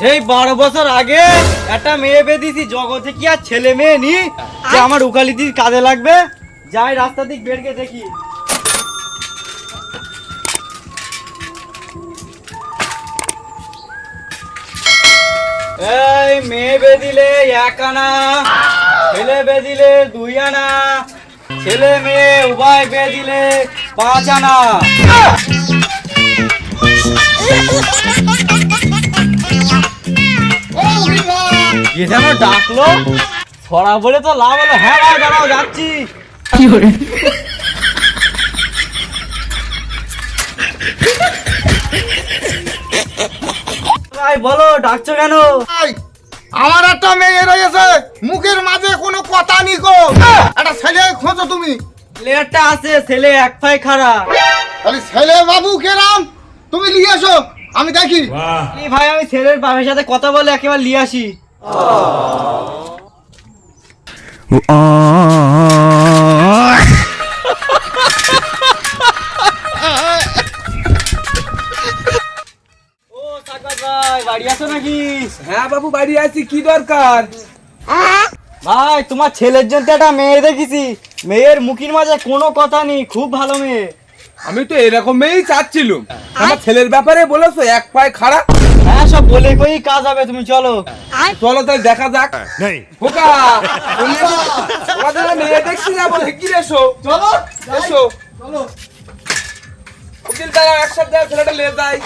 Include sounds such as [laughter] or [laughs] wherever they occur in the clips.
সেই বারো বছর আগে একটা মেয়ে বেঁধেছি জগতে কি আর ছেলে মেয়ে নি? যে আমার উকালিতির কাজে লাগবে? যাই রাস্তা দিক বেরকে দেখি। এই মেয়ে বেদিলে এক আনা ছেলে বেদিলে দুই আনা ছেলে মেয়ে উভয় বেদিলে পাঁচ আনা। [laughs] যে যেন ডাকলো? ছড়া বলে তো লাভ হলো। হ্যাঁ ভাই দাঁড়াও যাচ্ছি। ভাই বলো ডাকছো কেন? ভাই, আমার একটা মেয়ে রয়েছে। মুখের মাঝে কোনো কথা নি গো। একটা ছেলে খোঁজো তুমি। প্লেয়ারটা আছে ছেলে এক পাই খারাপ তাহলে ছেলে বাবু কেরাম? তুমি নিয়ে এসো আমি দেখি। এই ভাই আমি ছেলের বাবার সাথে কথা বলে একেবারে নিয়ে আসি। বাড়ি আছো নাকি? হ্যাঁ বাবু বাড়ি আছি কি দরকার? ভাই তোমার ছেলের জন্য একটা মেয়ে দেখেছি। মেয়ের মুখের মাঝে কোনো কথা নেই খুব ভালো মেয়ে। আমি তো এরকম মেয়েই চাচ্ছিলুম। আমার ছেলের ব্যাপারে বলেছ এক পায়ে খাড়া। হ্যাঁ সব বলে কই কাজ হবে তুমি চলো। চলো তাই দেখা যাক। খোকা তোমাদের মেয়ে দেখছি যাব কি এসো? চলো এসো। উকিল একসাথে ছেলেটা লে যায়।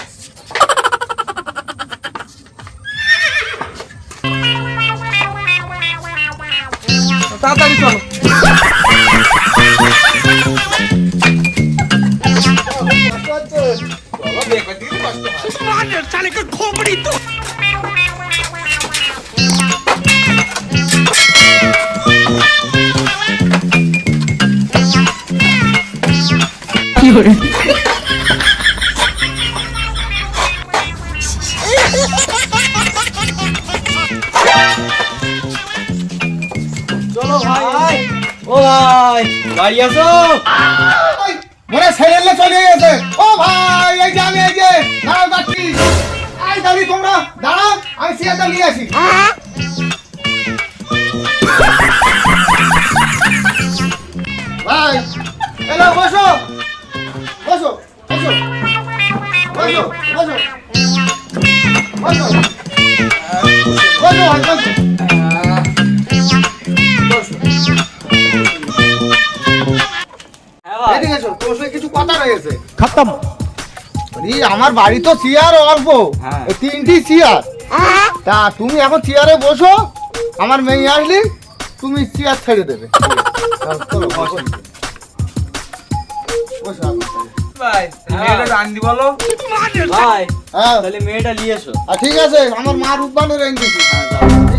তাড়াতাড়ি চলো। কষ্ট হয় চলো ভাই। ও ভাই, বাড়ি আসো মনে হয় চলে গেছে। ও ভাই, এই যে আমি, এই যে দাঁড়ি তোমরা দাঁড়াও আমি সিয়ারটা নিয়ে আসি। ভাই এলো বসো। বসো বসো বসো বসো বসো। বসো ভাই বসো। হ্যাঁ খতম আমার বাড়ি তো চেয়ার অল্প। হ্যাঁ। এই তিনটি চেয়ার। তা তুমি এখন চেয়ারে বসো আমার মেয়ে আসলি তুমি চেয়ার ছেড়ে দেবে। হ্যাঁ। তাহলে মেয়েটা নিয়ে এসো। আর ঠিক আছে আমার মা রূপবানের ঠিক আছে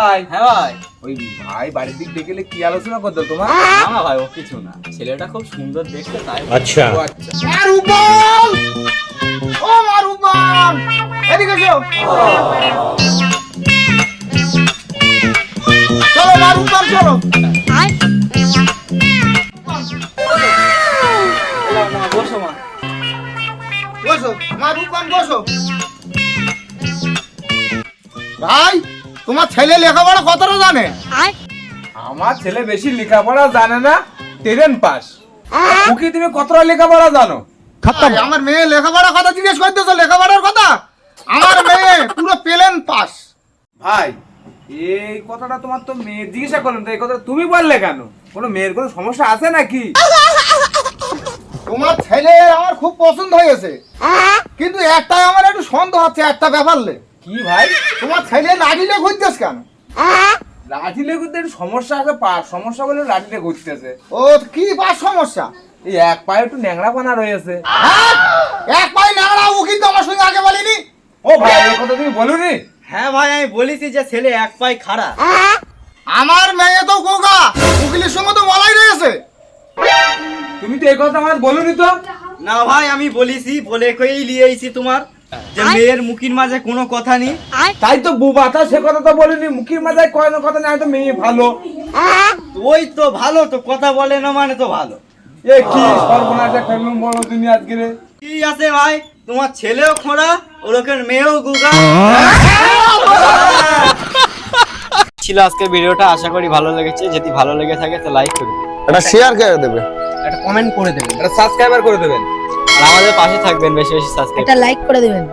ভাই। হ্যাঁ ভাই। ওই ভাই বাড়ির দিক দিয়ে গেলে কি আলোচনা করতো তোমার? না ভাই ও কিছু না। ছেলেটা খুব সুন্দর দেখতে তাই আচ্ছা। ও আচ্ছা। মার উপর এদিকে এসো। ভাই! তোমার ছেলে লেখাপড়া কতটা জানে? আমার ছেলে বেশি লেখাপড়া জানে না টেন পাস ওকে তুমি কতটা লেখাপড়া জানো? আমার মেয়ে লেখাপড়া কথা জিজ্ঞেস করতেছো লেখাপড়ার কথা? আমার মেয়ে পুরো প্লেন পাস ভাই এই কথাটা তোমার তো মেয়ে জিজ্ঞাসা করলাম তো এই কথাটা তুমি বললে কেন? কোনো মেয়ের কোনো সমস্যা আছে নাকি? তোমার ছেলে আমার খুব পছন্দ হয়েছে। কিন্তু একটাই আমার একটু সন্দেহ হচ্ছে একটা ব্যাপারলে কি ভাই? তোমার ছেলে লাঠিলে ঘুরতেছ কেন? লাঠি একটু সমস্যা আছে পা সমস্যা বলে লাঠিতে ঘুরতেছে। ও কি পাস সমস্যা? এই এক পায়ে একটু ন্যাংরা পানা রয়েছে। হ্যাঁ? এক পায়ে নাড়া ও কিন্তু আমার সঙ্গে আগে বলিনি। ও ভাই এই কথা তুমি বলুনি? হ্যাঁ ভাই আমি বলেছি যে ছেলে এক পাই খারাপ আমার মেয়ে তো গোগা উকিলের সঙ্গে তো বলাই রয়েছে। তুমি তো এই কথা আমার বলুনি তো? না ভাই আমি বলেছি বলে কই নিয়ে এসেছি তোমার। যে মেয়ের মুখের মাঝে কোনো কথা নেই। তাই তো বুবা তা সে কথা তো বলিনি মুখের মাথায় কয় না কথা নেই তো মেয়ে ভালো। ওই তো ভালো তো কথা বলে না মানে তো ভালো। এ কি সর্বনাশ একটা বড় তুমি আজকে রে। কি আছে ভাই? তোমার ছেলেও খোঁড়া ও লোকের মেয়েও গুগা। ছিল আজকে ভিডিওটা আশা করি ভালো লেগেছে। যদি ভালো লেগে থাকে তো লাইক করুন। এটা শেয়ার করে দেবে। একটা কমেন্ট করে দেবেন। এটা সাবস্ক্রাইবার করে দেবেন। আর আমাদের পাশে থাকবেন বেশি বেশি সাবস্ক্রাইব একটা লাইক করে দেবেন।